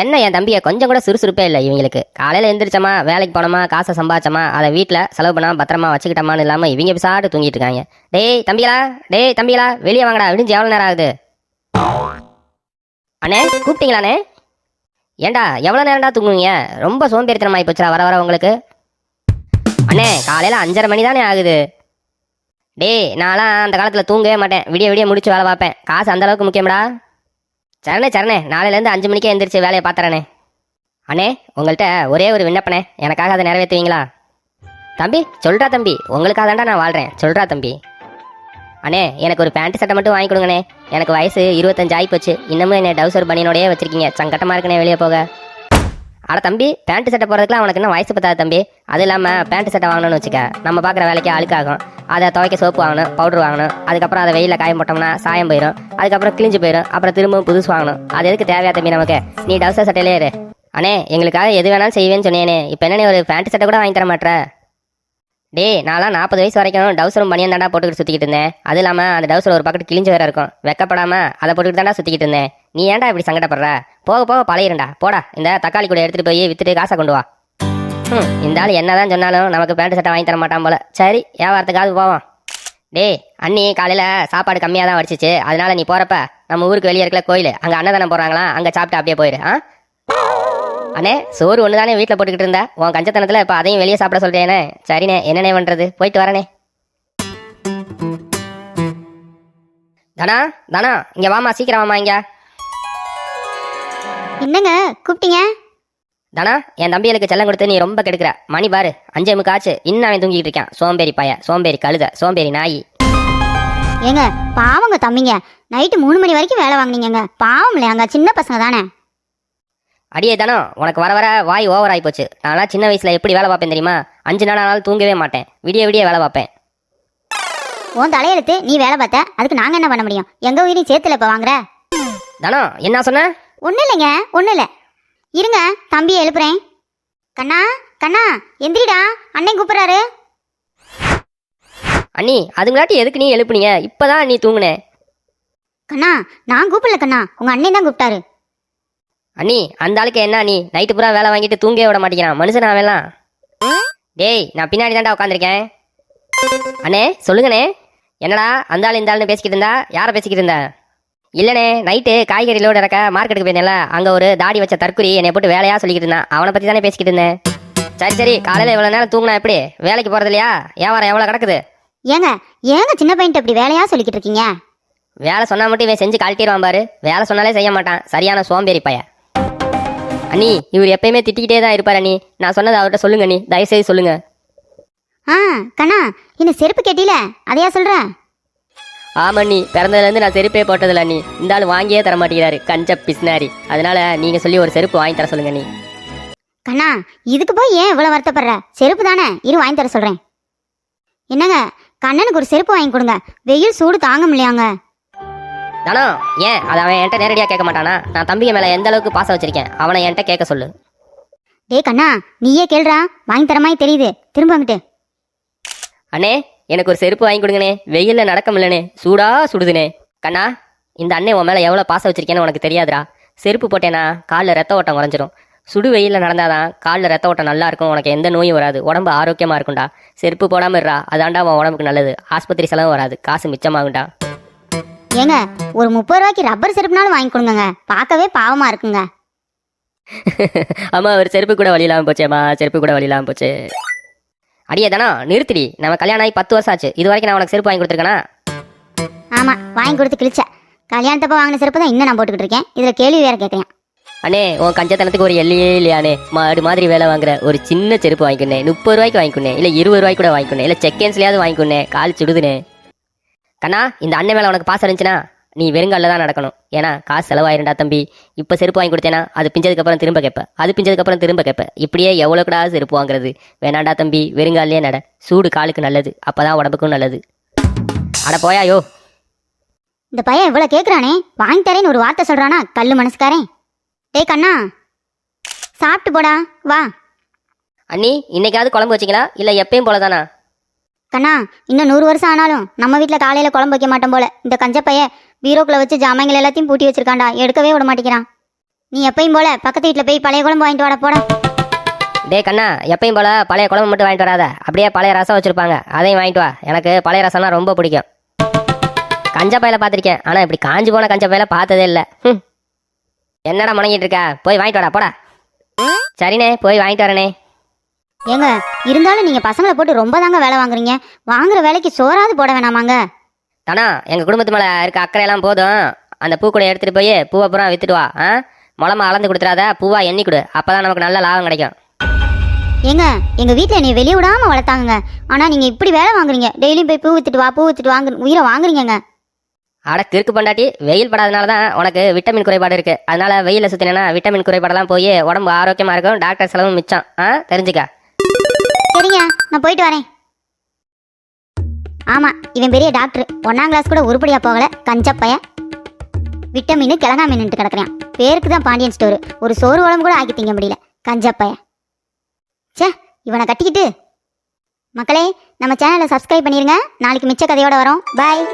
என்ன என் தம்பியை கொஞ்சம் கூட சுறுசுறுப்பே இல்லை இவங்களுக்கு. காலையில் எந்திரிச்சோமா வேலைக்கு போனோமா காசை சம்பாதிச்சோமா அதை வீட்டில் செலவு பண்ணாமல் பத்திரமா வச்சுக்கிட்டோமான்னு இல்லாமல் இவங்க பிசாட்டு தூங்கிட்டு இருக்காங்க. டேய் தம்பிகளா டேய் தம்பிகளா வெளியே வாங்கடா விடிஞ்சு எவ்வளோ நேரம் ஆகுது? அண்ணே கூப்பிட்டீங்களாண்ணே ஏண்டா எவ்வளோ நேரம்டா தூங்குவீங்க? ரொம்ப சோம்பேறித்தனமாகி போச்சுடா வர வர உங்களுக்கு. அண்ணே காலையில் அஞ்சரை மணி தானே ஆகுது. டேய் நான்லாம் அந்த காலத்தில் தூங்கவே மாட்டேன். விடிய விடிய முடிச்சு வேலை பார்ப்பேன். காசு அந்த அளவுக்கு முக்கியம்டா. சரணே சரணே நாளையிலேருந்து அஞ்சு மணிக்கே எந்திரிச்சு வேலையை பார்த்துறேனே. அண்ணே உங்கள்கிட்ட ஒரே ஒரு விண்ணப்பனே எனக்காக அதை நிறைவேற்றுவீங்களா? தம்பி சொல்றா தம்பி. உங்களுக்காக தான்டா நான் வாழ்கிறேன் சொல்றா தம்பி. அண்ணே எனக்கு ஒரு பேண்ட் சட்டை மட்டும் வாங்கி கொடுங்கண்ணே. எனக்கு வயசு இருபத்தஞ்சு ஆகி போச்சு. இன்னமும் என்னை டவுசர் பனியனோடயே வச்சிருக்கீங்க. சங்கட்டமாக இருக்குண்ணே வெளியே போக. அட தம்பி பேண்ட் சட்டை போடுறதுக்குலாம் அவனுக்கு இன்னும் வயசு பத்தாது தம்பி. அது இல்லாமல் பேண்ட் சட்டை வாங்கணும்னு வச்சுக்க. நம்ம பார்க்குற வேலைக்கு அழுக்காகும் அதை துவைக்க சோப்பு வாங்கணும் பவுடர் வாங்கணும். அதுக்கப்புறம் அதை வெயிலில் காயம் போட்டோம்னா சாயம் போயிடும் அதுக்கப்புறம் கிழிஞ்சு போயிடும் அப்புறம் திரும்பவும் புதுசு வாங்கணும். அது எதுக்கு தேவையா தம்பி நமக்கு? நீ டவுசர் சட்டையிலே இரு. அண்ணே எங்களுக்காக எது வேணாலும் செய்வேன்னு சொன்னேனே. இப்போ என்ன நீ ஒரு பேண்ட் சட்டை கூட வாங்கி தர மாட்டேற டேய் நான்லாம் நாற்பது வயசு வரைக்கும் டவுசரும் பனியன் தாண்டா போட்டுக்கிட்டு சுற்றிக்கிட்டு இருந்தேன். அது இல்லாமல் அந்த டவுசர் ஒரு பக்கெட் கிழிஞ்சு வேற இருக்கும். வெக்கப்படாமல் அதை போட்டுக்கிட்டு தாண்டா சுற்றிக்கிட்டு இருந்தேன். நீ ஏன்டா இப்படி சங்கடப்படுற? போக போக பழையிருண்டா போடா இந்த தக்காளி கூட எடுத்துகிட்டு போய் வித்துட்டு காசை கொண்டு வா. ம் இந்த ஆள் என்னதான் சொன்னாலும் நமக்கு பேண்ட் சட்டை வாங்கி தர மாட்டான் போல. சரி வியாபாரத்துக்காவது போவோம். டேய் அண்ணி காலையில் சாப்பாடு கம்மியாக தான் வடிச்சிச்சு. அதனால நீ போகிறப்ப நம்ம ஊருக்கு வெளியே இருக்கல கோயில். அங்கே அன்னதானம் போடுறாங்களா? அங்கே சாப்பிட்டு அப்படியே போயிரு ஆ? அண்ணே சோறு ஒன்று தானே வீட்டில் போட்டுக்கிட்டு இருந்த? உன் கஞ்சத்தனத்தில் இப்போ அதையும் வெளியே சாப்பிட சொல்கிறேனே சரிண்ணே என்னண்ணே பண்ணுறது போயிட்டு வரனே தனா தனா இங்கே வாமா சீக்கிரம் வாமா இங்க. என்னங்க கூப்பிட்டீங்க? தனா என் தம்பிகளுக்கு செல்லம் கொடுத்து நீ ரொம்ப கெடுக்கிற. மணி பாரு அஞ்சே முக்காச்சு இன்னும் அவன் தூங்கிட்டு இருக்கான். சோம்பேறி பைய சோம்பேறி கழுத சோம்பேறி நாயி. ஏங்க பாவங்க தம்பிங்க. நைட்டு மூணு மணி வரைக்கும் வேலை வாங்குனீங்கங்க. பாவம் இல்லையாங்க சின்ன பசங்க தானே? அடியே தானோ உனக்கு வர வர வாய் ஓவர் ஆகி போச்சு. நான்லாம் சின்ன வயசுல எப்படி வேலை பார்ப்பேன் தெரியுமா? அஞ்சு நாள் ஆனாலும் தூங்கவே மாட்டேன். விடிய விடிய வேலை பார்ப்பேன். உன் தலையெழுத்து நீ வேலை பார்த்த அதுக்கு நாங்க என்ன பண்ண முடியும்? எங்க உயிரையும் சேர்த்துல இப்ப வாங்குற? தானோ என்ன சொன்ன? ஒன்றும் இல்லைங்க ஒன்றும் இல்லை இருங்க தம்பியை எழுப்புறேன். கண்ணா கண்ணா எந்திரிடா அண்ணன் கூப்பிடுறாரு. அண்ணி அதுங்களாட்டி எதுக்கு நீ எழுப்புனீங்க? இப்பதான் நீ தூங்குனே. கண்ணா நான் கூப்பிடல கண்ணா உங்க அண்ணன் தான் கூப்பிட்டாரு. அண்ணி அந்த ஆளுக்கு என்ன நீ நைட்டு பூரா வேலை வாங்கிட்டு தூங்கவே விட மாட்டேங்கிறான். மனுஷன் அவன்லாம்? டேய் நான் பின்னாடி தான்டா உட்காந்துருக்கேன் அண்ணே சொல்லுங்கண்ணே. என்னடா அந்த ஆள் இந்த ஆள்னு பேசிக்கிட்டு இருந்தா? யாரை பேசிக்கிட்டு இருந்தா? இல்லைண்ணே நைட்டு காய்கறி லோடு இறக்க மார்க்கெட்டுக்கு போயிருந்தேன்ல அங்கே ஒரு தாடி வச்ச தற்குறி என்னை போட்டு வேலையா சொல்லிக்கிட்டு இருந்தான். அவனை பற்றி தானே பேசிக்கிட்டு இருந்தேன். சரி சரி காலையில் இவ்வளோ நேரம் தூங்கினா எப்படி? வேலைக்கு போகிறது இல்லையா? வியாபாரம் எவ்வளோ கிடக்குது? ஏங்க ஏங்க சின்ன பையன்ட்டு இப்படி வேலையா சொல்லிக்கிட்டு இருக்கீங்க? வேலை சொன்னா மட்டும் இவன் செஞ்சு கழட்டிடுவான் பாரு. வேலை சொன்னாலே செய்ய மாட்டான். சரியான சோம்பேறி பைய அண்ணி இவர் எப்பயுமே திட்டிக்கிட்டே தான் இருப்பார் அண்ணி. நான் சொன்னதை அவர்கிட்ட சொல்லுங்க அண்ணி. தயவுசெய்து சொல்லுங்க. ஆ கண்ணா இந்த செருப்பு கேட்டில அதையா சொல்ற? ஆமா அண்ணி பிறந்ததுலேருந்து நான் செருப்பே போட்டதில்ல அண்ணி இந்த ஆள் வாங்கியே தர மாட்டேங்கிறாரு கஞ்ச பிஸ்னாரி அதனால நீங்க சொல்லி ஒரு செருப்பு வாங்கி தர சொல்லுங்க அண்ணி கண்ணா இதுக்கு போய் ஏன் இவ்வளவு வருத்தப்படுற? செருப்பு தானே? இரு வாங்கி தர சொல்றேன். என்னங்க கண்ணனுக்கு ஒரு செருப்பு வாங்கி கொடுங்க. வெயில் சூடு தாங்க முடியாங்க. தானோ ஏன்? அதை அவன் என்கிட்ட நேரடியாக கேட்க மாட்டானா? நான் தம்பிங்க மேலே எந்த அளவுக்கு பாசம் வச்சிருக்கேன்? அவனை என்கிட்ட கேட்க சொல்லு. டேய் கண்ணா நீயே கேள்றா. வாங்கி தர மாதிரி தெரியுது. திரும்ப அங்கிட்டு அண்ணே எனக்கு ஒரு செருப்பு வாங்கி கொடுங்கண்ணே வெயிலில் நடக்க முடியலண்ணே. சூடா சுடுதுண்ணே. கண்ணா இந்த அண்ணே உன் மேலே எவ்வளோ பாசம் வச்சிருக்கேன்னு உனக்கு தெரியாதுடா. செருப்பு போட்டேனா காலில் ரத்த ஓட்டம் குறைஞ்சிரும். சுடு வெயிலில் நடந்தாதான் காலில் ரத்த ஓட்டம் நல்லா இருக்கும். உனக்கு எந்த நோயும் வராது. உடம்பு ஆரோக்கியமாக இருக்கும்டா. செருப்பு போடாமல் இருடா. அதான்டா உன் உடம்புக்கு நல்லது. ஆஸ்பத்திரி செலவும் வராது. காசு மிச்சமாகும்டா. ஏங்க ஒரு முப்பது ரூபாய்க்கு ரப்பர் செருப்புனாலும் வாங்கி கொடுங்கங்க. பார்க்கவே பாவமா இருக்குங்க. அம்மா ஒரு செருப்பு கூட வழி இல்லாமல் போச்சேம்மா. செருப்பு கூட வழி இல்லாமல் போச்சு. அடியே தானோ நிறுத்திடி. நம்ம கல்யாணம் ஆகி பத்து வருஷம் ஆச்சு. இது வரைக்கும் நான் உனக்கு செருப்பு வாங்கி கொடுத்துருக்கேனா? ஆமா வாங்கி கொடுத்து கிழிச்ச. கல்யாணத்தப்ப வாங்கின செருப்பு தான் இன்னும் நான் போட்டுக்கிட்டு இருக்கேன். இதுல கேள்வி வேற கேட்கறேன் அண்ணே உன் கஞ்சத்தனத்துக்கு ஒரு எல்லையே இல்லையானே மாடு மாதிரி வேலை வாங்குற ஒரு சின்ன செருப்பு வாங்கிக்கொண்டேன் முப்பது ரூபாய்க்கு வாங்கிக்கொண்டேன் இல்லை இருபது ரூபாய்க்கு கூட வாங்கிக்கொண்டேன் இல்லை செகண்ட்ஸ்லயாவது வாங்கிக்கொண்டேன் கால் சுடுதுனே கண்ணா இந்த அண்ணன் மேலே உனக்கு பாசம் இருந்துச்சுன்னா? நீ வெறுங்காலில் தான் நடக்கணும். ஏன்னா காசு செலவாயிருண்டா தம்பி. இப்போ செருப்பு வாங்கி கொடுத்தேனா அது பிஞ்சதுக்கப்புறம் திரும்ப கேட்ப. அது பிஞ்சதுக்கப்புறம் திரும்ப கேட்ப. இப்படியே எவ்வளோ கூட செருப்பு வாங்குறது? வேணாண்டா தம்பி வெறுங்காலிலே நட. சூடு காலுக்கு நல்லது. அப்பதான் உடம்புக்கும் நல்லது. அட போயாயோ இந்த பையன் இவ்வளவு கேக்குறானே. வாங்கி தரேன்னு ஒரு வார்த்தை சொல்றானா கல்லு மனசுக்காரன். டேய் கண்ணா. சாப்பிட்டு போடா. வா. அண்ணி இன்னைக்காவது குழம்பு வச்சிங்களா? இல்லை எப்பயும் போல தானா கண்ணா இன்னும் நூறு வருஷம் ஆனாலும் நம்ம வீட்ல காலையில குழம்பு வைக்க மாட்டோம் போல. இந்த கஞ்ச பைய பீரோக்குள்ள வச்சு ஜாமான்கள் எல்லாத்தையும் பூட்டி வச்சிருக்கான்டா. எடுக்கவே விட மாட்டேங்கிறான். நீ எப்பயும் போல பக்கத்து வீட்டில் போய் பழைய குழம்பு வாங்கிட்டு வாடா போடா. டேய் கண்ணா எப்பயும் போல பழைய குழம்பு மட்டும் வாங்கிட்டு வராத. அப்படியே பழைய ரசம் வச்சிருப்பாங்க. அதையும் வாங்கிட்டு வா. எனக்கு பழைய ரசம்னா ரொம்ப பிடிக்கும். கஞ்ச பையில பார்த்துருக்கேன். ஆனால் இப்படி காஞ்சு போன கஞ்ச பையில பார்த்ததே இல்லை. ம் என்னடா முணங்கிட்டு இருக்க? போய் வாங்கிட்டு வாடா போடா. சரிண்ணே போய் வாங்கிட்டு வரேனே ஏங்க இருந்தாலும் நீங்கள் பசங்களை போட்டு ரொம்ப தாங்க வேலை வாங்குறீங்க. வாங்குற வேலைக்கு சோறாவது போட வேணாமாங்க. தானா எங்கள் குடும்பத்து மேலே இருக்க அக்கறையெல்லாம் போதும். அந்த பூக்கூடை எடுத்துகிட்டு போய் பூவை பூரா வித்துட்டு வா ஆ? முளமா அளந்து கொடுத்துறாத பூவா எண்ணி கொடு. அப்போ தான் நமக்கு நல்ல லாபம் கிடைக்கும். ஏங்க எங்கள் வீட்டில் என்னை வெளியே விடாமல் வளர்த்தாங்க ஆனால் நீங்கள் இப்படி வேலை வாங்குறீங்க. டெய்லியும் போய் பூ வித்துட்டு வா பூ வித்துட்டு வாங்க உயிரை வாங்குறீங்கங்க. அட கிறுக்கு பொண்டாட்டி வெயில் படாதனால தான் உனக்கு விட்டமின் குறைபாடு இருக்கு. அதனால வெயில சுத்தினா விட்டமின் குறைபாடெல்லாம் போய் உடம்பு ஆரோக்கியமா இருக்கும். டாக்டர் செலவும் மிச்சம் ஆ? தெரிஞ்சுக்க. சரிங்க நான் போயிட்டு வரேன். ஆமாம் இவன் பெரிய டாக்டர். ஒன்றாம் கிளாஸ் கூட உருப்படியாக போகல. கஞ்ச பையன். விட்டமின் கிழங்கா மீன்ட்டு கிடக்குறான். பேருக்கு தான் பாண்டியன் ஸ்டோரு ஒரு சோறு உடம்பு கூட ஆக்கி திங்க முடியல. கஞ்சப்பையன் சே இவனை கட்டிக்கிட்டு. மக்களே நம்ம சேனலை சப்ஸ்கிரைப் பண்ணிடுங்க நாளைக்கு மிச்ச கதையோட வரோம். பாய்